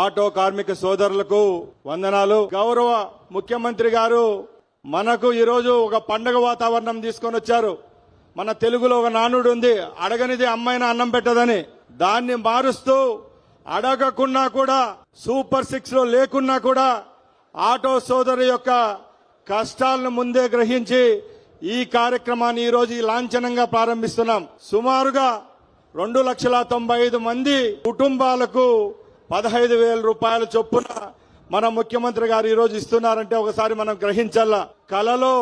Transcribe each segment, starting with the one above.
Auto కార్మిక సోదరులకు వందనాలు. గౌరవ ముఖ్యమంత్రి గారు మనకు ఈరోజు ఒక పండగ వాతావరణం తీసుకొని వచ్చారు. మన తెలుగులో ఒక నానుడు ఉంది అడగనిది అమ్మాయిన అన్నం పెట్టదని. దాన్ని మారుస్తూ అడగకున్నా కూడా సూపర్ సిక్స్లో లేకున్నా కూడా ఆటో సోదరు యొక్క కష్టాలను ముందే గ్రహించి ఈ కార్యక్రమాన్ని ఈ రోజు లాంఛనంగా ప్రారంభిస్తున్నాం. సుమారుగా రెండు లక్షల తొంభై ఐదు మంది కుటుంబాలకు పదహైదు వేల రూపాయల చొప్పున మన ముఖ్యమంత్రి గారు ఈరోజు ఇస్తున్నారంటే ఒకసారి మనం గ్రహించాల? కలలో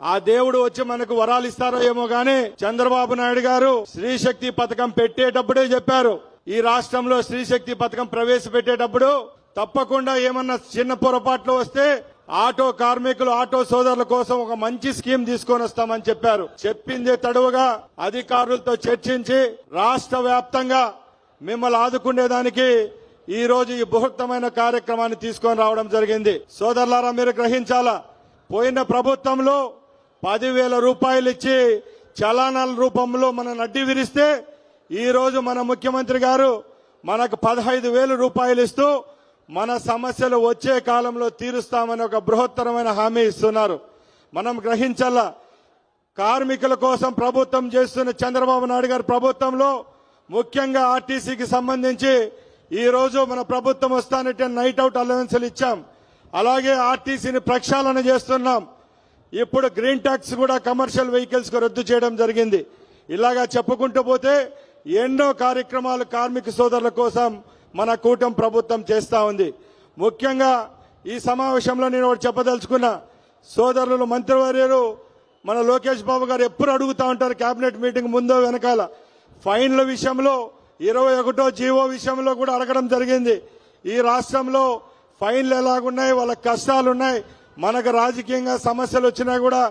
ఆ దేవుడు వచ్చి మనకు వరాలు ఇస్తారో ఏమో గానీ చంద్రబాబు నాయుడు గారు స్త్రీశక్తి పథకం పెట్టేటప్పుడే చెప్పారు. ఈ రాష్ట్రంలో స్త్రీశక్తి పథకం ప్రవేశపెట్టేటప్పుడు తప్పకుండా ఏమన్నా చిన్న పొరపాట్లు వస్తే ఆటో కార్మికులు ఆటో సోదరుల కోసం ఒక మంచి స్కీమ్ తీసుకొని వస్తామని చెప్పారు. చెప్పిందే తడువుగా అధికారులతో చర్చించి రాష్ట్ర వ్యాప్తంగా మిమ్మల్ని ఆదుకునేదానికి ఈ రోజు ఈ బృహత్తమైన కార్యక్రమాన్ని తీసుకొని రావడం జరిగింది. సోదరులారా మీరు గ్రహించాలా? పోయిన ప్రభుత్వంలో పదివేల రూపాయలు ఇచ్చి చలానాల రూపంలో మన నడ్డి విరిస్తే ఈ రోజు మన ముఖ్యమంత్రి గారు మనకు పదహైదు వేలు రూపాయలు ఇస్తూ మన సమస్యలు వచ్చే కాలంలో తీరుస్తామని ఒక బృహత్తరమైన హామీ ఇస్తున్నారు. మనం గ్రహించాలా? కార్మికుల కోసం ప్రభుత్వం చేస్తున్న చంద్రబాబు నాయుడు గారి ప్రభుత్వంలో ముఖ్యంగా ఆర్టీసీకి సంబంధించి ఈ రోజు మన ప్రభుత్వం వస్తానంటే నైట్ అవుట్ అలవెన్సులు ఇచ్చాం. అలాగే ఆర్టీసీని ప్రక్షాళన చేస్తున్నాం. ఇప్పుడు గ్రీన్ ట్యాక్స్ కూడా కమర్షియల్ వెహికల్స్కు రద్దు చేయడం జరిగింది. ఇలాగా చెప్పుకుంటూ పోతే ఎన్నో కార్యక్రమాలు కార్మిక సోదరుల కోసం మన కూటమి ప్రభుత్వం చేస్తా ఉంది. ముఖ్యంగా ఈ సమావేశంలో నేను ఒకటి చెప్పదలుచుకున్నా. సోదరులు మంత్రివర్యులు మన లోకేష్ బాబు గారు ఎప్పుడు అడుగుతా ఉంటారు కేబినెట్ మీటింగ్ ముందో వెనకాల. ఫైన్ల విషయంలో ఇరవై ఒకటో జీవో విషయంలో కూడా అడగడం జరిగింది. ఈ రాష్ట్రంలో ఫైన్లు ఎలాగున్నాయి వాళ్ళ కష్టాలున్నాయి మనకు రాజకీయంగా సమస్యలు వచ్చినా కూడా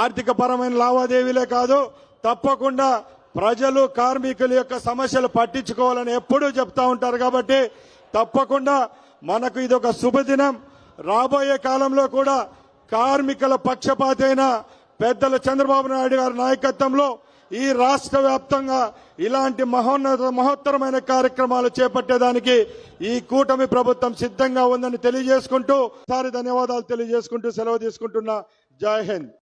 ఆర్థిక పరమైన లావాదేవీలే కాదు తప్పకుండా ప్రజలు కార్మికుల యొక్క సమస్యలు పట్టించుకోవాలని ఎప్పుడూ చెప్తా ఉంటారు కాబట్టి తప్పకుండా మనకు ఇది ఒక శుభదినం. రాబోయే కాలంలో కూడా కార్మికుల పక్షపాతైన పెద్దల చంద్రబాబు నాయుడు గారి నాయకత్వంలో ఈ రాష్ట్ర వ్యాప్తంగా ఇలాంటి మహోన్నత మహోత్తరమైన కార్యక్రమాలు చేపట్టేదానికి ఈ కూటమి ప్రభుత్వం సిద్ధంగా ఉందని తెలియజేసుకుంటూ సారి ధన్యవాదాలు తెలియజేసుకుంటూ సెలవు తీసుకుంటున్నా. జై హింద్.